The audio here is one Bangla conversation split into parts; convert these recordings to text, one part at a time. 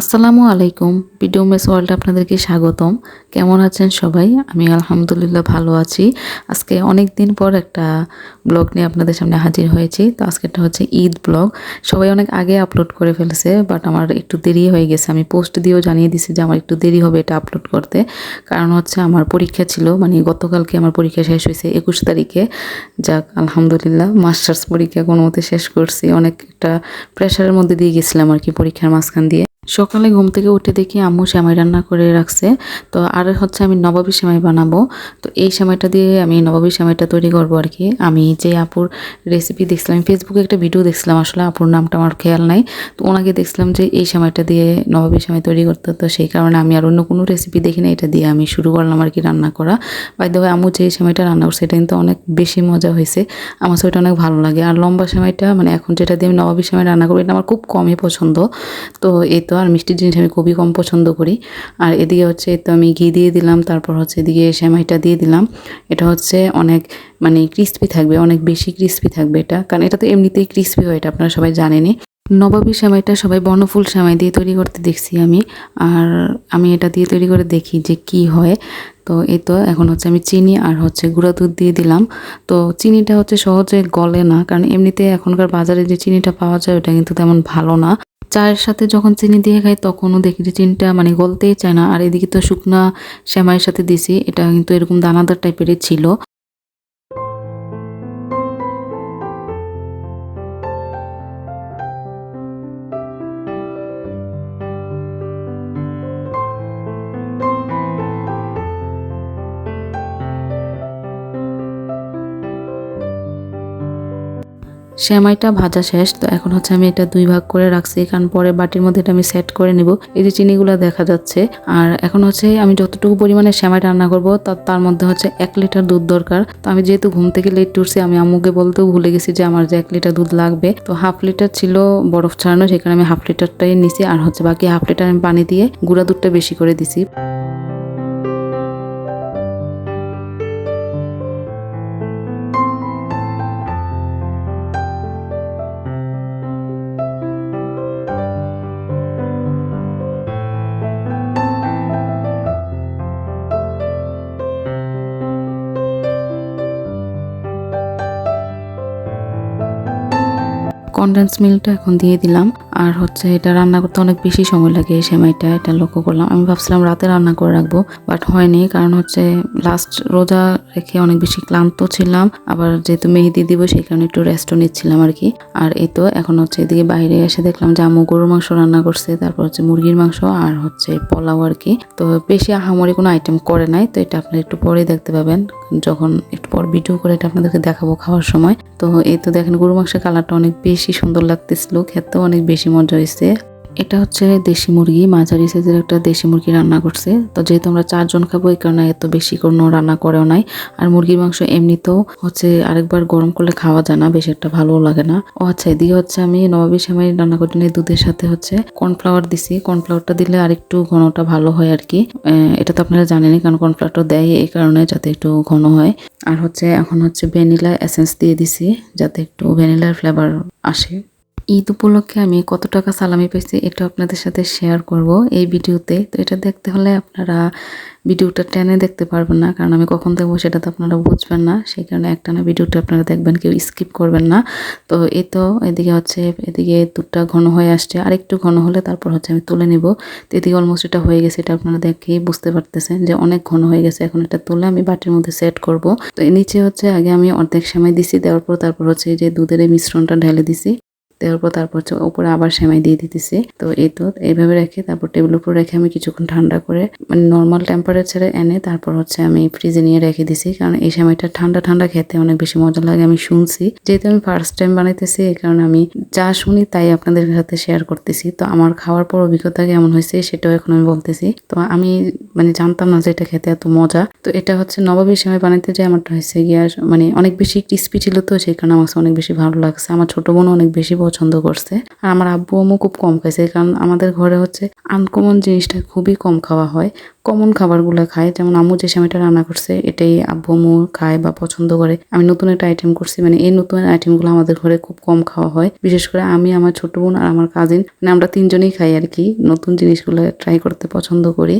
আসসালামু আলাইকুম। ভিডিও মেস ওয়ার্ল্ডে আপনাদেরকে স্বাগতম। কেমন আছেন সবাই? আমি আলহামদুলিল্লাহ ভালো আছি। আজকে অনেক দিন পর একটা ব্লগ নিয়ে আপনাদের সামনে হাজির হয়েছি। তো আজকেটা হচ্ছে ঈদ ব্লগ। সবাই অনেক আগে আপলোড করে ফেলেছে, বাট আমার একটু দেরি হয়ে গেছে। আমি পোস্ট দিয়েও জানিয়ে দিছি যে আমার একটু দেরি হবে এটা আপলোড করতে। কারণ হচ্ছে আমার পরীক্ষা ছিল মানে গতকালকে আমার পরীক্ষা শেষ হয়েছে একুশ তারিখে। যাক, আলহামদুলিল্লাহ, মাস্টার্স পরীক্ষা কোনো মতে শেষ করছি। অনেক একটা প্রেশারের মধ্যে দিয়ে গেছিলাম আর কি পরীক্ষার মাঝখান দিয়ে। সকালে ঘুম থেকে উঠে দেখি আম্মু সেমাই রান্না করে রাখছে। তো আর হচ্ছে আমি নবাবী সেমাই বানাবো। তো এই সেমাইটা দিয়ে আমি নবাবী সেমাইটা তৈরি করব আর কি। আমি যে আপুর রেসিপি দেখছিলাম, আমি ফেসবুকে একটা ভিডিও দেখছিলাম, আসলে আপুর নামটা আমার খেয়াল নাই। তো ওনাকে দেখছিলাম যে এই সেমাইটা দিয়ে নবাবী সেমাই তৈরি করতে, তো সেই কারণে আমি আর অন্য কোনো রেসিপি দেখি না এটা দিয়ে আমি শুরু করলাম আর কি রান্না করা। বাই দেওয়া আম্মু যে সেমাইটা রান্না করছে, এটা কিন্তু অনেক বেশি মজা হয়েছে। আমার সেটা অনেক ভালো লাগে। আর লম্বা সেমাইটা মানে এখন যেটা দিয়ে আমি নবাবী সেমাই রান্না করব, এটা আমার খুব কমই পছন্দ। তো এই তো আর মিষ্টি জিনিস আমি খুবই কম পছন্দ করি। আর এদিকে হচ্ছে তো আমি ঘি দিয়ে দিলাম, তারপর হচ্ছে এদিকে সেমাইটা দিয়ে দিলাম। এটা হচ্ছে অনেক মানে ক্রিস্পি থাকবে, অনেক বেশি ক্রিস্পি থাকবে এটা। কারণ এটা তো এমনিতেই ক্রিস্পি হয়, এটা আপনারা সবাই জানেনই। নবাবী সেমাইটা সবাই বর্ণফুল সেমাই দিয়ে তৈরি করতে দেখছি আমি। আর আমি এটা দিয়ে তৈরি করে দেখি যে কি হয়। তো এই তো এখন হচ্ছে আমি চিনি আর হচ্ছে গুঁড়া দুধ দিয়ে দিলাম। তো চিনিটা হচ্ছে সহজে গলে না, কারণ এমনিতে এখনকার বাজারে যে চিনিটা পাওয়া যায়, ওটা কিন্তু তেমন ভালো না। চায়ের সাথে যখন চিনি দিয়ে খাই, তখনও দেখি যে চিনিটা মানে গলতেই চায় না। আর এদিকে তো শুকনা শ্যামাইয়ের সাথে দিছি, এটা কিন্তু এরকম দানাদার টাইপেরই ছিল। সেমাইটা ভাজা শেষ, তো এখন হচ্ছে আমি এটা দুই ভাগ করে রাখছি, কারণ পরে বাটির মধ্যে এটা আমি সেট করে নিব। এই যে চিনিগুলো দেখা যাচ্ছে, আর এখন হচ্ছে আমি যতটুকু পরিমাণে সেমাই রান্না করব তার মধ্যে হচ্ছে এক লিটার দুধ দরকার। তো আমি যেহেতু ঘুম থেকে লেট উঠছি, আমি আম্মুকে বলতেও ভুলে গেছি যে আমার যে এক লিটার দুধ লাগবে। তো হাফ লিটার ছিল বরফ ছাড়ানো সেখানে আমি হাফ লিটারটাই নিছি, আর হচ্ছে বাকি হাফ লিটার আমি পানি দিয়ে গুঁড়া দুধটা বেশি করে দিছি। কনডেন্স মিল্কটা এখন দিয়ে দিলাম। আর হচ্ছে এটা রান্না করতে অনেক বেশি সময় লাগে এই সেমাইটা, এটা লক্ষ্য করলাম। আমি ভাবছিলাম রাতে রান্না করে রাখব বাট হয়নি কারণ হচ্ছে লাস্ট রোজা রেখে অনেক বেশি ক্লান্ত ছিলাম। আবার যেহেতু মেহেদি দিব সেই কারণে একটু রেস্টও নিচ্ছিলাম আর কি। আর এই তো এখন হচ্ছে এদিকে বাইরে এসে দেখলাম যে আম্মু গরুর মাংস রান্না করছে, তারপর হচ্ছে মুরগির মাংস আর হচ্ছে পোলাও আর কি। তো বেশি আহামরি কোনো আইটেম করে নাই, তো এটা আপনারা একটু পরে দেখতে পাবেন। যখন একটু পর ভিডিও করে এটা আপনাদেরকে দেখাবো খাওয়ার সময়। তো এই তো দেখেন গরু মাংসের কালারটা অনেক বেশি সুন্দর লাগতেছিল, খেতেও অনেক বেশি মজা হয়েছে এটা হচ্ছে দেশি মুরগি, মাঝারি সাইজের একটা দেশি মুরগি রান্না করছে। তো যেহেতু আমরা চারজন খাব, এই কারণে এত বেশি কোনো রান্না করেও নাই। আর মুরগির মাংস এমনিতেও হচ্ছে আরেকবার গরম করলে খাওয়া যায় না, বেশি একটা ভালো লাগে না। ও আচ্ছা এদিকে হচ্ছে আমি নবাবী সেমাই রান্না করতে নিয়ে দুধের সাথে হচ্ছে কর্নফ্লাওয়ার দিছি। কর্নফ্লাওয়ারটা দিলে আরেকটু ঘনটা ভালো হয় আর কি। এটা তো আপনারা জানেনই, কারণ কর্নফ্লাওয়ারটা দেয় এই কারণে যাতে একটু ঘন হয়। আর হচ্ছে এখন হচ্ছে ভ্যানিলা এসেন্স দিয়ে দিছি, যাতে একটু ভ্যানিলার ফ্লেভার আসে। ঈদ উপলক্ষে আমি কত টাকা সালামি পেয়েছি এটা আপনাদের সাথে শেয়ার করব এই ভিডিওতে। তো এটা দেখতে হলে আপনারা ভিডিওটা টেনে দেখতে পারবেন না, কারণ আমি কখন দেখব সেটা তো আপনারা বুঝবেন না। সেই কারণে একটা না ভিডিওটা আপনারা দেখবেন, কেউ স্কিপ করবেন না। তো এ তো, এদিকে হচ্ছে, এদিকে দুধটা ঘন হয়ে আসছে। আর একটু ঘন হলে তারপর হচ্ছে আমি তুলে নিব। তো এদিকে অলমোস্ট এটা হয়ে গেছে, এটা আপনারা দেখেই বুঝতে পারতেছেন যে অনেক ঘন হয়ে গেছে। এখন এটা তুলে আমি বাটির মধ্যে সেট করব। তো নিচে হচ্ছে, আগে আমি অর্ধেক সময় দিছি, দেওয়ার পর তারপর হচ্ছে যে দুধের এই মিশ্রণটা ঢেলে দিছি। দেওয়ার পর তারপর উপরে আবার সেমাই দিয়ে দিতেছি। তো এই তো এইভাবে রেখে তারপর টেবিলের উপর রেখে আমি কিছুক্ষণ ঠান্ডা করে মানে নর্মাল টেম্পারেচারে এনে তারপর হচ্ছে আমি ফ্রিজে নিয়ে রেখে দিছি। কারণ এই সেমাইটা ঠান্ডা ঠান্ডা খেতে অনেক বেশি মজা লাগে আমি শুনছি। যেহেতু আমি ফার্স্ট টাইম বানাইতেছি, এই কারণে আমি যা শুনি তাই আপনাদের সাথে শেয়ার করতেছি। তো আমার খাওয়ার পর অভিজ্ঞতা কেমন হয়েছে সেটাও এখন আমি বলতেছি। তো আমি মানে জানতাম না যে এটা খেতে এত মজা। তো এটা হচ্ছে নবাবী সেমাই বানাইতে যে আমারটা হয়েছে গিয়ে মানে অনেক বেশি ক্রিস্পি ছিল তো, সেই কারণে আমার অনেক বেশি ভালো লাগছে। আমার ছোট বোনও অনেক বেশি পছন্দ করছে। আর আমার আব্বু, আম্মু খুব কম খাইছে, কারণ আমাদের ঘরে হচ্ছে আনকমন জিনিসটা খুবই কম খাওয়া হয়। কমন খাবারগুলো খায়, যেমন আম্মু যে সময়টা রান্না করছে, এটাই আব্বু, আম্মু খায় বা পছন্দ করে। আমি নতুন একটা আইটেম করছি মানে এই নতুন আইটেমগুলো আমাদের ঘরে খুব কম খাওয়া হয়। বিশেষ করে আমি, আমার ছোট বোন আর আমার কাজিন মানে আমরা তিনজনেই খাই আর কি। নতুন জিনিসগুলো ট্রাই করতে পছন্দ করি।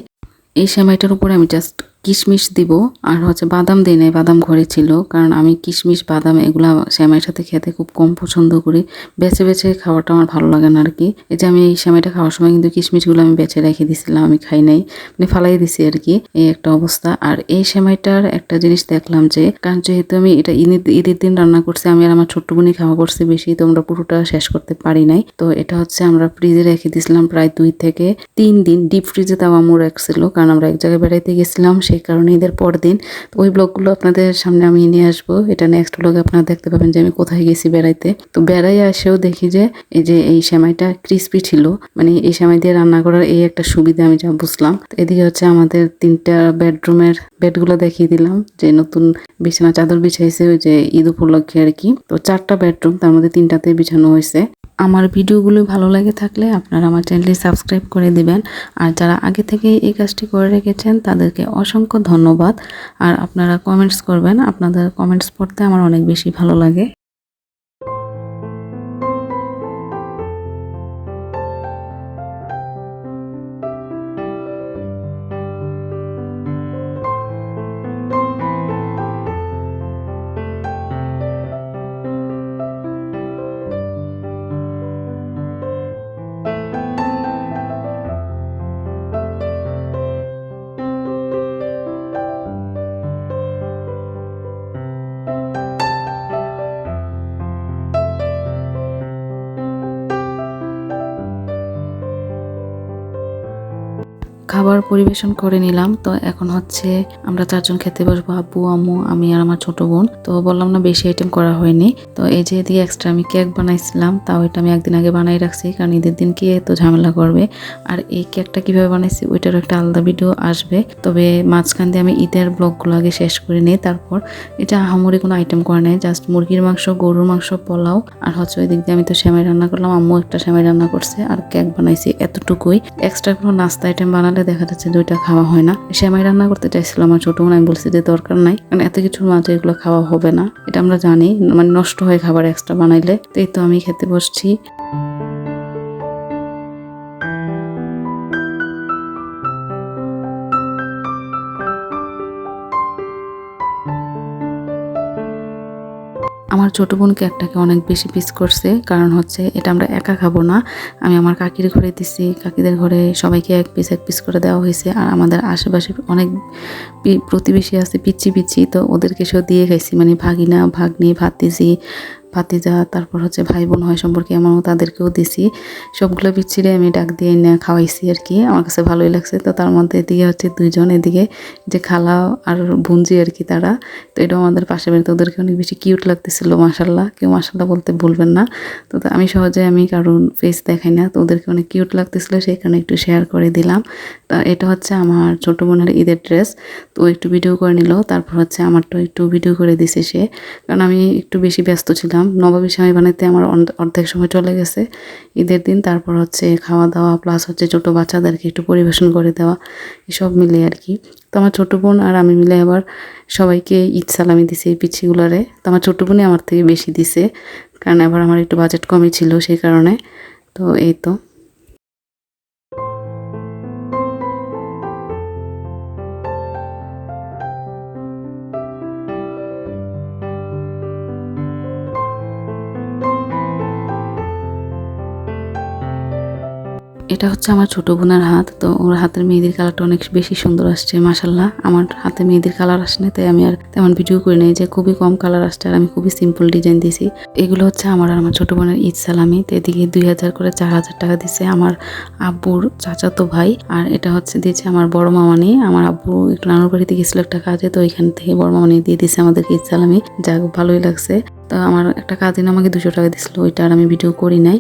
এই সেমাইটার উপরে আমি জাস্ট কিশমিশ দিব, আর হচ্ছে বাদাম দিই নাই, বাদাম ঘরে ছিল, কারণ আমি কিশমিশ, বাদাম এগুলা সেমাইয়ের সাথে খেতে খুব কম পছন্দ করি। বেছে বেছে খাওয়াটা আমার ভালো লাগে না আর কি এই যে আমি এই সেমাইটা খাওয়ার সময় কিন্তু কিশমিশগুলো আমি বেছে রেখে দিছিলাম, আমি খাই নাই মানে ফালাই দিছি আর কি এই একটা অবস্থা। আর এই সেমাইটার একটা জিনিস দেখলাম যে, কারণ যেহেতু আমি এটা ঈদের ঈদের দিন রান্না করছি, আমি আর আমার ছোট্ট বোনই খাওয়া করছি বেশি, তো আমরা পুরোটা শেষ করতে পারি নাই। তো এটা হচ্ছে আমরা ফ্রিজে রেখে দিয়েছিলাম প্রায় দুই থেকে তিন দিন, ডিপ ফ্রিজে তাও আমু রাখছিল কারণ আমরা এক জায়গায় বেড়াইতে গেছিলাম সেই কারণে ঈদের পর দিন তো ওই ব্লগগুলো আপনাদের সামনে আমি নিয়ে আসব। এটা নেক্সট ব্লগে আপনারা দেখতে পাবেন যে আমি কোথায় গেছি বেড়াইতে। তো বেড়াই আসেও দেখি যে, এই যে এই সেমাইটা ক্রিস্পি ছিল। মানে এই সেমাই দিয়ে রান্না করার এই একটা সুবিধা আমি যা বুঝলাম। এদিকে হচ্ছে আমাদের তিনটা বেডরুমের বেডগুলো দেখিয়ে দিলাম। যে নতুন বিছানা, চাদর বিছাইছে, ওই যে ঈদ উপলক্ষে আর কি। তো চারটা বেডরুম তার মধ্যে তিনটাতে বিছানো হয়েছে। আমার ভিডিওগুলো ভালো লাগে থাকলে আপনারা আমার চ্যানেলটি সাবস্ক্রাইব করে দিবেন। আর যারা আগে থেকে এই কাজটি করে রেখেছেন, তাদেরকে অসংখ্য ধন্যবাদ। আর আপনারা কমেন্টস করবেন, আপনাদের কমেন্টস পড়তে আমার অনেক বেশি ভালো লাগে। খাবার পরিবেশন করে নিলাম। তো এখন হচ্ছে আমরা চারজন খেতে বসবো, আব্বু, আম্মু, আমি আর আমার ছোট বোন। তো বললাম না বেশি আইটেম করা হয়নি। তো এই যে দিয়ে এক্সট্রা আমি কেক বানাইছিলাম, তাও এটা আমি একদিন আগে বানাই রাখছি, কারণ ঈদের দিন কে তো ঝামেলা করবে? আর এই কেকটা কীভাবে বানাইছি, ওইটারও একটা আলাদা ভিডিও আসবে। তবে মাঝখান দিয়ে আমি ঈদের ব্লগগুলো আগে শেষ করে নিই, তারপর এটা আহামরি কোনো আইটেম করে নেই জাস্ট মুরগির মাংস, গরুর মাংস, পোলাও, আর হচ্ছে ওই দিক দিয়ে আমি তো সেমাই রান্না করলাম, আম্মু একটা সেমাই রান্না করছে, আর কেক বানাইছি এতটুকুই। এক্সট্রা কোনো নাস্তা আইটেম বানালে দেখা যাচ্ছে দুইটা খাওয়া হয় না। সেমাই রান্না করতে চাইছিল, আমার ছোট বোন, আমি বলছি যে দরকার নাই। কারণ এত কিছুর মাঝে এগুলো খাওয়া হবে না। এটা আমরা জানি মানে নষ্ট হয় খাবার এক্সট্রা বানাইলে। তো এই তো আমি খেতে বসছি। আমার ছোট বোন কেকটাকে অনেক বেশি পিস করছে। কারণ হচ্ছে এটা আমরা একা খাব না। আমি আমার কাকির ঘরে দিছি। কাকিদের ঘরে সবাইকে এক পিস এক পিস করে দেওয়া হয়েছে। আর আমাদের আশেপাশে অনেক প্রতিবেশী আছে পিচ্ছি পিচ্ছি তো ওদেরকে সেও দিয়ে খাইছি। মানে ভাগিনা, ভাগ্নি, ভাতিজি ভাতিজা, তারপর হচ্ছে ভাই বোন হয় সম্পর্কে এমনও তাদেরকেও দিছি। সবগুলো বিচ্ছিরে আমি ডাক দিয়ে এনে খাওয়াইছি আর কি। আমার কাছে ভালোই লাগছে। তো তার মধ্যে এদিকে হচ্ছে দুইজন, এদিকে যে খালা আর বুঞ্জি আর কি তারা। তো এটা আমাদের পাশে বাড়িতে ওদেরকে অনেক বেশি কিউট লাগতেছিল মাসাল্লাহ কেউ মাসাল্লাহ বলতে ভুলবেন না। তো আমি সহজে আমি কারণ ফেস দেখাই না। তো ওদেরকে অনেক কিউট লাগতেছিল, সেই কারণে একটু শেয়ার করে দিলাম। তা এটা হচ্ছে আমার ছোট বোনের ঈদের ড্রেস তো একটু ভিডিও করে নিল। তারপর হচ্ছে আমারটা একটু ভিডিও করে দিছে সে। কারণ আমি একটু বেশি ব্যস্ত ছিলাম। নবাবী স্বামী বানাইতে আমার অর্ধেক সময় চলে গেছে। ঈদের দিন তারপর হচ্ছে খাওয়া দাওয়া প্লাস হচ্ছে ছোটো বাচ্চাদেরকে একটু পরিবেশন করে দেওয়া, এসব মিলে আর কি। তো আমার ছোটো বোন আর আমি মিলে আবার সবাইকে ঈদ সালামি দিছে এই পিছিগুলারে তো আমার ছোটো বোনই আমার থেকে বেশি দিছে, কারণ আবার আমার একটু বাজেট কমই ছিল সেই কারণে। তো এই তো। এটা হচ্ছে আমার ছোট বোনের হাত, তো ওর হাতের মেহেদির কালারটা অনেক বেশি সুন্দর আসছে মাসাল্লাহ আমার হাতে মেহেদির কালার আসে না তাই আমি আর তেমন ভিডিও করি নাই যে খুবই কম কালার আসছে আর আমি খুবই সিম্পল ডিজাইন দিয়েছি। এগুলো হচ্ছে আমার আর আমার ছোট বোনের ঈদ সালামি, তো এদিকে দুই হাজার করে চার হাজার টাকা দিছে আমার আব্বুর চাচাতো ভাই, আর এটা হচ্ছে দিয়েছে আমার বড় মামানি। আমার আব্বু একটু নানুর বাড়িতে গেছিল একটা কাজে, তো ওইখান থেকে বড় মামানি দিয়ে দিয়েছে আমাদেরকে ঈদ সালামি। যাক, ভালোই লাগছে। তো আমার একটা কাজিন আমাকে দুশো টাকা দিছিল ওইটা আর আমি ভিডিও করি নাই।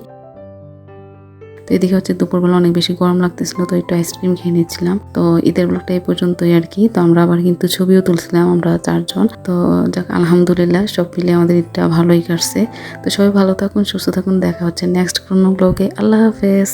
তো এদিকে হচ্ছে দুপুরবেলা অনেক বেশি গরম লাগতেছিল, তো একটু আইসক্রিম খেয়ে নিয়েছিলাম। তো ঈদের ব্লগটা এই পর্যন্তই আর কি। তো আমরা আবার কিন্তু ছবিও তুলছিলাম, আমরা চারজন। তো যাক, আলহামদুলিল্লাহ সব মিলে আমাদের ঈদটা ভালোই কাটছে। তো সবাই ভালো থাকুন, সুস্থ থাকুন, দেখা হচ্ছে নেক্সট কোনো ব্লগে আল্লাহ হাফেজ।